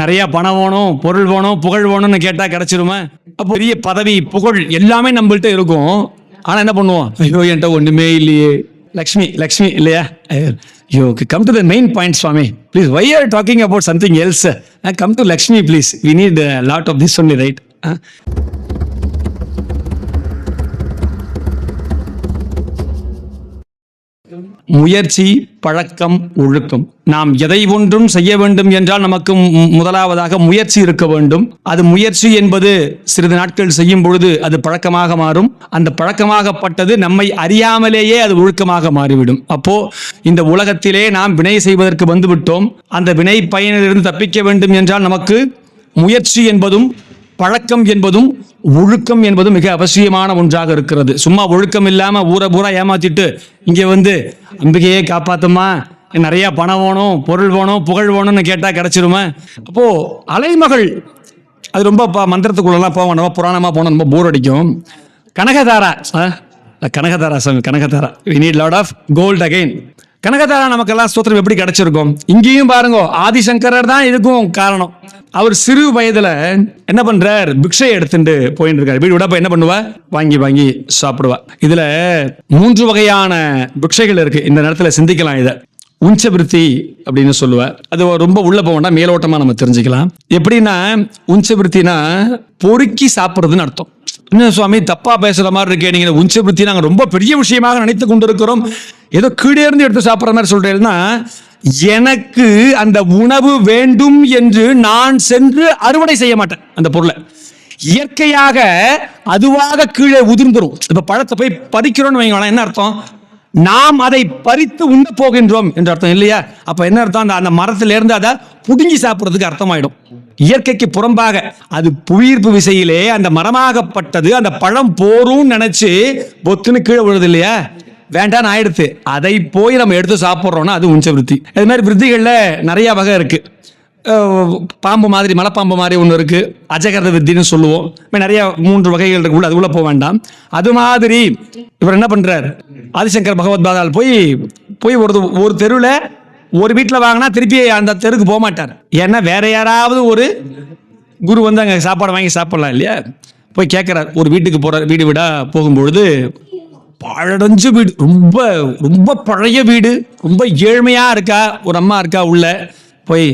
நிறையா பணம் வேணும் பொருள் வேணும் புகழ் வேணும்னு கேட்டால் கிடச்சிருமா? அப்போ பெரிய பதவி புகழ் எல்லாமே நம்மள்ட்ட இருக்கும். ஆனால் என்ன பண்ணுவோம்? ஐயோ என்கிட்ட ஒன்றுமே இல்லையே. லக்ஷ்மி லக்ஷ்மி இல்லையா? ஐயோ come to the main point Swami. Please why are talking about something else come to Lakshmi please we need lot of this only right முயற்சி பழக்கம் ஒழுக்கம். நாம் எதை ஒன்றும் செய்ய வேண்டும் என்றால் நமக்கு மு- முதலாவதாக முயற்சி இருக்க வேண்டும். அது முயற்சி என்பது சிறிது நாட்கள் செய்யும் பொழுது அது பழக்கமாக மாறும். அந்த பழக்கமாகப்பட்டது நம்மை அறியாமலேயே அது ஒழுக்கமாக மாறிவிடும். அப்போ இந்த உலகத்திலே நாம் வினை செய்வதற்கு வந்துவிட்டோம். அந்த வினை பயனிலிருந்து தப்பிக்க வேண்டும் என்றால் நமக்கு முயற்சி என்பதும் பழக்கம் என்பதும் ஒழுக்கம் என்பதும் மிக அவசியமான ஒன்றாக இருக்கிறது. சும்மா ஒழுக்கம் இல்லாமல் ஊரை பூரா ஏமாத்திட்டு இங்கே வந்து அம்பிகையே காப்பாத்துமா? நிறையா பணம் வேணும் பொருள் வேணும் புகழ் வேணும்னு கேட்டால் கிடைச்சிருமா? அப்போது அலைமகள் அது ரொம்ப ப- மந்திரத்துக்குள்ளெல்லாம் போவோம் நம்ம புராணமாக போனோம் ரொம்ப போர் அடிக்கும். கனகதாரா ஆ? கனகதாரா சாமி Kanakadhara. We need lot of gold again Kanakadhara நமக்கெல்லாம் ஸ்தோத்திரம் எப்படி கிடைச்சிருக்கும்? இங்கேயும் பாருங்க ஆதிசங்கரர் தான் இதுக்கும் காரணம். அவர் சிறு வயதுல என்ன பண்றார்? பிக்ஷை எடுத்துட்டு போயிட்டு இருக்காரு வீடு விட என்ன பண்ணுவா? வாங்கி வாங்கி சாப்பிடுவா. இதுல மூன்று வகையான பிக்ஷைகள் இருக்கு. இந்த நேரத்துல சிந்திக்கலாம் இதை. உஞ்சபிருத்தி அப்படின்னு சொல்லுவார். அது ரொம்ப உள்ள போக வேண்டாம் மேலோட்டமா நம்ம தெரிஞ்சுக்கலாம். எப்படின்னா உஞ்சபிருத்தினா பொறுக்கி சாப்பிட்றதுன்னு அர்த்தம். என்ன சுவாமி தப்பா பேசுற மாதிரி இருக்கே நீங்க உஞ்சபிருத்தி நாங்கள் ரொம்ப பெரிய விஷயமாக நினைத்து கொண்டிருக்கிறோம். ஏதோ கீழே இருந்து எடுத்து சாப்பிட்ற மாதிரி சொல்றேன்னா எனக்கு அந்த உணவு வேண்டும் என்று நான் சென்று அறுவடை செய்ய மாட்டேன் அந்த பொருளை. இயற்கையாக அதுவாக கீழே உதிர்ந்துரும். இப்ப பழத்தை போய் பறிக்கிறோம்னு வைங்களேன் என்ன அர்த்தம்? நாம் அதை பறித்து உண்ண போகின்றோம் என்ற அர்த்தம் இல்லையா? அப்ப என்ன அர்த்தம்? அந்த அந்த மரத்துல இருந்து அதை புடுங்கி சாப்பிட்றதுக்கு அர்த்தமாயிடும். இயற்கைக்கு புறம்பாக அது புவியீர்ப்பு விசையிலே அந்த மரமாகப்பட்டது அந்த பழம் போரும் நினைச்சு பொத்துன்னு கீழே விழுது இல்லையா? வேண்டான்னு ஆயிடுத்து. அதை போய் நம்ம எடுத்து சாப்பிட்றோம்னா அது உஞ்ச விருத்தி. இது மாதிரி விருத்திகளில் நிறைய வகை இருக்குது பாம்பு மாதிரி மலைப்பாம்பு மாதிரி ஒன்று இருக்குது அஜகரத வித்தின்னு சொல்லுவோம். இப்ப நிறைய மூன்று வகைகள் இருக்குள்ள அது உள்ளே போக வேண்டாம். அது மாதிரி இவர் என்ன பண்ணுறார் ஆதிசங்கர் பகவத் பாதால் போய் போய் ஒரு ஒரு தெருவில் ஒரு வீட்டில் வாங்கினா திருப்பி அந்த தெருக்கு போக மாட்டார். ஏன்னா வேற யாராவது ஒரு குரு வந்து அங்கே சாப்பாடு வாங்கி சாப்பிட்லாம் இல்லையா? போய் கேட்குறார் ஒரு வீட்டுக்கு போகிறார் வீடு வீடாக போகும்பொழுது பழஞ்சு வீடு. ரொம்ப ரொம்ப பழைய வீடு. ரொம்ப ஏழ்மையாக இருக்கா? ஒரு அம்மா இருக்கா உள்ள? போய்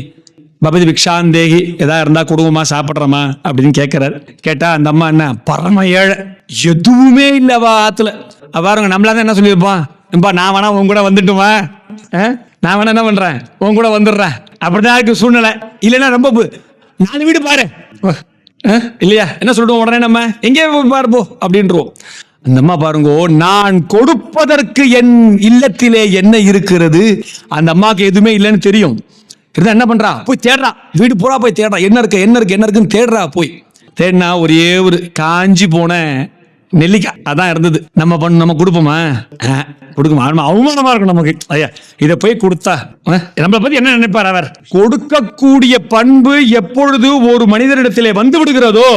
பபதி பிக்ஷாந்தேகி எதா இருந்தா குடும்பமாக சாப்பிட்றமா அப்படின்னு கேட்குறாரு கேட்டா அந்த அம்மா என்ன பரம ஏழை. எதுவுமே இல்லவா ஆத்துல. அவ பாருங்க நம்மளா தான் என்ன சொல்லியிருப்பான் என்பா நான் வேணா உன் கூட வந்துட்டுமா? ஆ? நான் வேணா என்ன பண்றேன்? உன் கூட வந்துடுறேன். அப்படிதான் இருக்கு சூழ்நிலை. இல்லைன்னா ரொம்ப பு- நாலு வீடு பாரு. ஆ? இல்லையா? என்ன சொல்லிடுவோம் உடனே நம்ம? எங்கே பாரு போ அப்படின்றோம் அந்த அம்மா பாருங்கோ நான் கொடுப்பதற்கு என் இல்லத்திலே என்ன இருக்கிறது? அந்த அம்மாவுக்கு எதுவுமே இல்லைன்னு தெரியும். இருந்தா என்ன பண்றா? போய் தேடுறா. வீடு பூரா போய் தேடுறா. என்ன இருக்கு என்ன இருக்கு என்ன இருக்குன்னு தேடுறா போய். தேடினா ஒரே ஒரு காஞ்சி போன நெல்லிக்காய். அதான் இருந்தது. நம்ம பண்ண நம்ம கொடுப்போமா? கொடுக்குமா? அவமானமா இருக்கும் நமக்கு. ஐயா இதை போய் கொடுத்தா நம்மளை பத்தி என்ன நினைப்பார் அவர்? கொடுக்கக்கூடிய பண்பு எப்பொழுது ஒரு மனிதரிடத்திலே வந்து விடுகிறதோ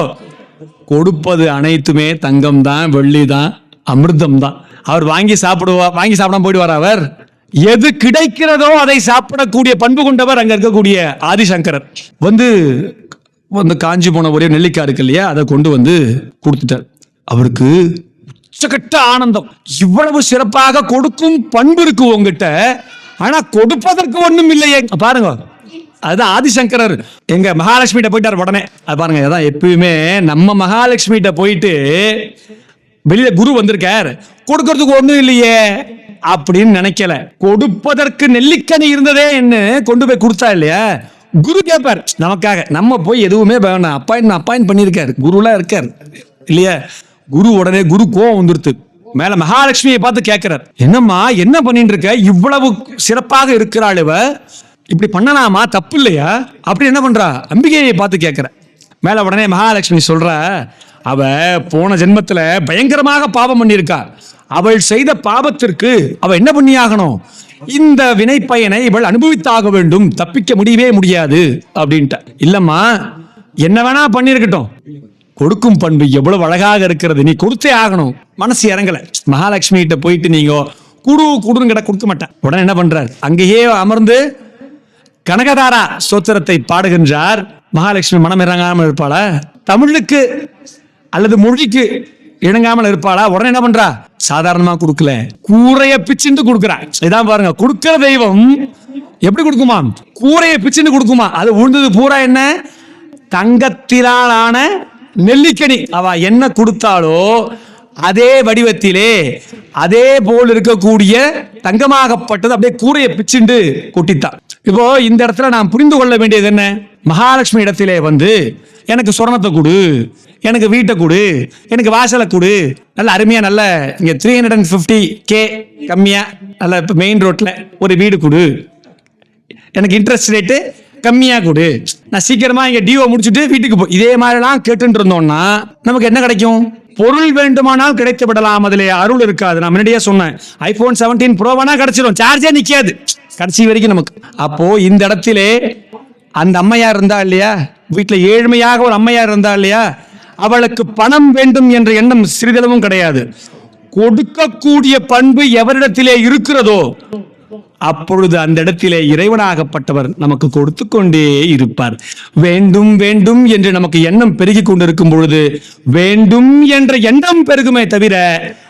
கொடுப்பது அனைத்துமே தங்கம் தான் வெள்ளி தான் அமிர்தம் தான் அவர் வாங்கி சாப்பிடுவா வாங்கி சாப்பிடாம போயிடுவார் அவர்? எது கிடைக்கிறதோ அதை சாப்பிடக்கூடிய பண்பு கொண்டவர் அங்க இருக்கக்கூடிய ஆதிசங்கரர். வந்து வந்து காஞ்சி போன ஒரே நெல்லிக்காய் இருக்கு இல்லையா அதை கொண்டு வந்து கொடுத்துட்டார். அவருக்கு உச்சகட்ட ஆனந்தம். இவ்வளவு சிறப்பாக கொடுக்கும் பண்பு இருக்கு உங்ககிட்ட ஆனா கொடுப்பதற்கு ஒண்ணும் இல்லையே. பாருங்க. அதுதான் ஆதிசங்கரர். எங்க மகாலட்சுமிகிட்ட போயிட்டார் உடனே. அது பாருங்க அதான் எப்பயுமே நம்ம மகாலட்சுமிகிட்ட போயிட்டு வெளியில குரு வந்திருக்கார். கொடுக்கறதுக்கு ஒண்ணும் இல்லையே. அப்படின்னு நினைக்கல. கொடுப்பதற்கு நெல்லிக்கனி இருந்ததே என்ன? கொண்டு போய் கொடுத்தா இல்லையா? குரு கேட்பார் நமக்காக. நம்ம போய் எதுவுமே வேணாம். அப்பாயின் அப்பாயின் பண்ணியிருக்காரு. குருலாம் இருக்கார். இல்லையா? குரு உடனே குரு கோவம் வந்துருத்து மேல மகாலட்சுமியை பார்த்து கேட்கிறார் என்னம்மா என்ன பண்ணிட்டு இருக்க இவ்வளவு சிறப்பாக இருக்கிறாள் இவ. இப்படி பண்ணலாமா? தப்பு இல்லையா அப்படி என்ன பண்றா? அம்பிகையை பார்த்து கேட்கிற மேல உடனே மகாலட்சுமி சொல்ற அவ போன ஜென்மத்துல பயங்கரமாக பாவம் பண்ணியிருக்கா. அவள் செய்த பாவத்திற்கு அவள் என்ன பண்ணியாகணும்? இந்த வினை பயனை இவள் அனுபவித்தாக வேண்டும். தப்பிக்க முடியவே முடியாது அப்படின்ட்டு. இல்லம்மா என்ன வேணா பண்ணிருக்கட்டும். கொடுக்கும் பண்பு எவ்வளவு அழகாக இருக்கிறது. நீ கொடுத்தே ஆகணும். மனசு இறங்கல. மகாலட்சுமி கிட்ட போயிட்டு நீங்க குடு குடுன்னு கிட்ட கொடுக்க மாட்டேன் உடனே என்ன பண்றார்? அங்கேயே அமர்ந்து கனகதாரா சோத்திரத்தை பாடுகின்றார். மகாலட்சுமி மனம் இறங்காமல் இருப்பாள? தமிழுக்கு அல்லது மொழிக்கு இணங்காமல் இருப்பாளா? உடனே என்ன பண்றா? சாதாரணமா கொடுக்கல. கூரைய பிச்சுண்டு கொடுக்குறா. இதான் பாருங்க கொடுக்கிற தெய்வம் எப்படி கொடுக்குமா? கூரைய பிச்சுண்டு கொடுக்குமா? அது உழுந்தது பூரா என்ன? தங்கத்திலான நெல்லிக்கனி. அவ என்ன கொடுத்தாலோ அதே வடிவத்திலே அதே போல் இருக்கக்கூடிய தங்கமாகப்பட்டது அப்படியே கூரையை பிச்சுண்டு கொட்டித்தான் இப்போ இந்த இடத்துல நான் புரிந்து கொள்ள வேண்டியது என்ன? மகாலட்சுமி இடத்திலே வந்து எனக்கு சொரணத்தை கொடு. எனக்கு வீட்டை கொடு எனக்கு வாசலை கொடு. நல்ல அருமையா நல்ல இங்க three hundred and fifty K கம்மியா நல்ல இப்போ மெயின் ரோட்ல ஒரு வீடு கொடு. எனக்கு இன்ட்ரெஸ்ட் ரேட்டு கம்மியா கொடு. நான் சீக்கிரமா இங்க டிஓ முடிச்சுட்டு வீட்டுக்கு போ இதே மாதிரிலாம் கேட்டுட்டு இருந்தோம்னா நமக்கு என்ன கிடைக்கும்? பொருள் வேண்டுமானால் கிடைத்து விடலாம் அருள் இருக்காது. நான் முன்னாடியே சொன்னேன். ஐபோன் செவன்டீன் ப்ரோவானா கிடைச்சிடும் சார்ஜே நிக்காது. கடைசி வரைக்கும் நமக்கு. அப்போ இந்த இடத்திலே அந்த அம்மையார் இருந்தா இல்லையா? வீட்டில் ஏழ்மையாக ஒரு அம்மையார் இருந்தா இல்லையா? அவளுக்கு பணம் வேண்டும் என்ற எண்ணம் சிறிதளவும் கிடையாது. கொடுக்கக்கூடிய பண்பு எவரிடத்திலே இருக்கிறதோ அப்பொழுது அந்த இடத்திலே இறைவனாகப்பட்டவர் நமக்கு கொடுத்து கொண்டே இருப்பார். வேண்டும் வேண்டும் என்று நமக்கு எண்ணம் பெருகி கொண்டிருக்கும் பொழுது வேண்டும் என்ற எண்ணம் பெருகுமே தவிர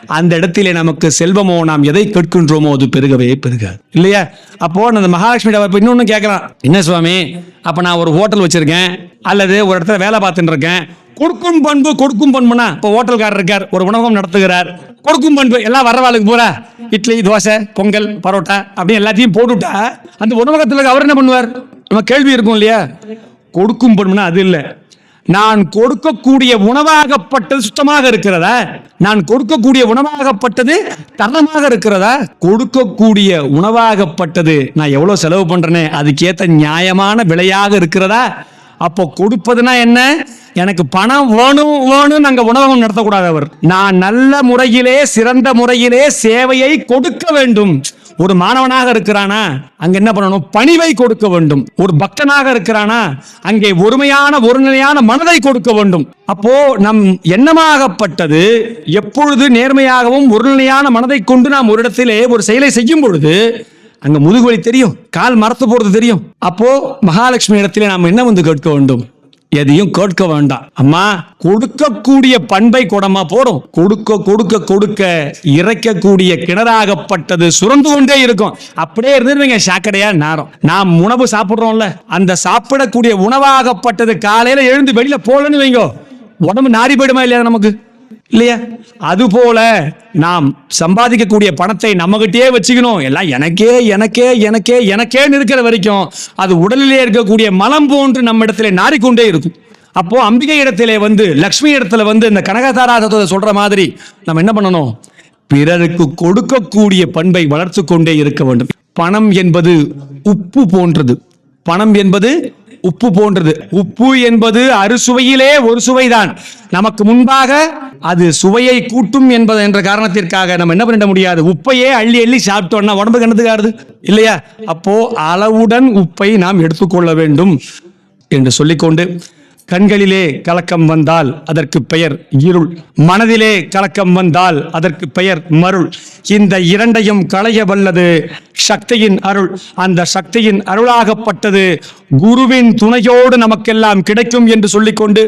அந்த இடத்திலே நமக்கு செல்வமோ நாம் எதை கேட்கின்றோமோ அது பெருகவே பெருகாது. இல்லையா? அப்போ அந்த மகாலட்சுமி இப்ப இன்னொன்று கேட்கலாம். என்ன சுவாமி? அப்ப நான் ஒரு ஹோட்டல் வச்சிருக்கேன். அல்லது ஒரு இடத்துல வேலை பார்த்துட்டு இருக்கேன் கொடுக்கும் பண்பு கொடுக்கும் பண்புனா இப்போ ஹோட்டல்காரர் இருக்கார் ஒரு உணவகம் நடத்துகிறார். கொடுக்கும் பண்பு எல்லாம் வரவாளுக்கு பூரா இட்லி தோசை பொங்கல் பரோட்டா அப்படின்னு எல்லாத்தையும் போட்டுவிட்டா அந்த உணவகத்தில் அவர் என்ன பண்ணுவார்? நம்ம கேள்வி இருக்கும் இல்லையா? கொடுக்கும் பண்புனா அது இல்லை. நான் கொடுக்கக்கூடிய உணவாகப்பட்டது சுத்தமாக இருக்கிறதா? நான் கொடுக்கக்கூடிய உணவாகப்பட்டது தரமாக இருக்கிறதா? கொடுக்கக்கூடிய உணவாகப்பட்டது நான் எவ்வளவு செலவு பண்றேனே அதுக்கேற்ற நியாயமான விலையாக இருக்கிறதா? அப்போ கொடுப்பதுனா என்ன? எனக்கு பணம் வேணும் வேணும் அங்கே உணவகம் நடத்தக்கூடாது அவர். நான் நல்ல முறையிலே சிறந்த முறையிலே சேவையை கொடுக்க வேண்டும். ஒரு மாணவனாக இருக்கிறானா அங்க என்ன பண்ணணும்? பணிவை கொடுக்க வேண்டும். ஒரு பக்தனாக இருக்கிறானா அங்கே ஒருமையான ஒருநிலையான மனதை கொடுக்க வேண்டும். அப்போ நம் எண்ணமாகப்பட்டது எப்பொழுது நேர்மையாகவும் ஒருநிலையான மனதை கொண்டு நாம் ஒரு இடத்திலே ஒரு செயலை செய்யும் பொழுது அங்க முதுகுவலி தெரியும் கால் மரத்து போறது தெரியும். அப்போ மகாலட்சுமி இடத்திலே நாம் என்ன வந்து கேட்க வேண்டும்? எதையும் கேட்க வேண்டாம். அம்மா கொடுக்கக்கூடிய பண்பை குடமா போடும். கொடுக்க கொடுக்க கொடுக்க இறைக்கக்கூடிய கிணறாகப்பட்டது சுரந்து கொண்டே இருக்கும். அப்படியே இருந்துருவீங்க சாக்கடையா நேரம். நாம் உணவு சாப்பிடுறோம்ல அந்த சாப்பிடக்கூடிய உணவாகப்பட்டது காலையில எழுந்து வெளியில போலன்னு வைங்கோ. உடம்பு நாரி போயிடுமா இல்லையா நமக்கு? இல்லையா? அதுபோல நாம் சம்பாதிக்கக்கூடிய பணத்தை நம்மகிட்டயே வச்சுக்கணும். எல்லாம் எனக்கே எனக்கே எனக்கே எனக்கேன்னு இருக்கிற வரைக்கும் அது உடலிலே இருக்கக்கூடிய மலம் போன்று நம்ம இடத்துல நாறிக்கொண்டே இருக்கும். அப்போ அம்பிகை இடத்திலே வந்து லக்ஷ்மி இடத்துல வந்து இந்த கனகதாராசத்தை சொல்ற மாதிரி நம்ம என்ன பண்ணணும்? பிறருக்கு கொடுக்கக்கூடிய பண்பை வளர்த்து கொண்டே இருக்க வேண்டும். பணம் என்பது உப்பு போன்றது. பணம் என்பது உப்பு போன்றது. உப்பு என்பது அறுசுவையிலே ஒரு சுவைதான். நமக்கு முன்பாக அது சுவையை கூட்டும் என்பது என்ற காரணத்திற்காக நம்ம என்ன பண்ணிட முடியாது? உப்பையே அள்ளி அள்ளி சாப்பிட்டோம்னா உடம்புக்கு என்னதுக்காருது இல்லையா? அப்போ அளவுடன் உப்பை நாம் எடுத்துக்கொள்ள வேண்டும் என்று சொல்லிக்கொண்டு கண்களிலே கலக்கம் வந்தால் அதற்கு பெயர் இருள். மனதிலே கலக்கம் வந்தால் அதற்கு பெயர் மருள். இந்த இரண்டையும் களைய வல்லது சக்தியின் அருள். அந்த சக்தியின் அருளாகப்பட்டது குருவின் துணையோடு நமக்கெல்லாம் கிடைக்கும் என்று சொல்லிக்கொண்டு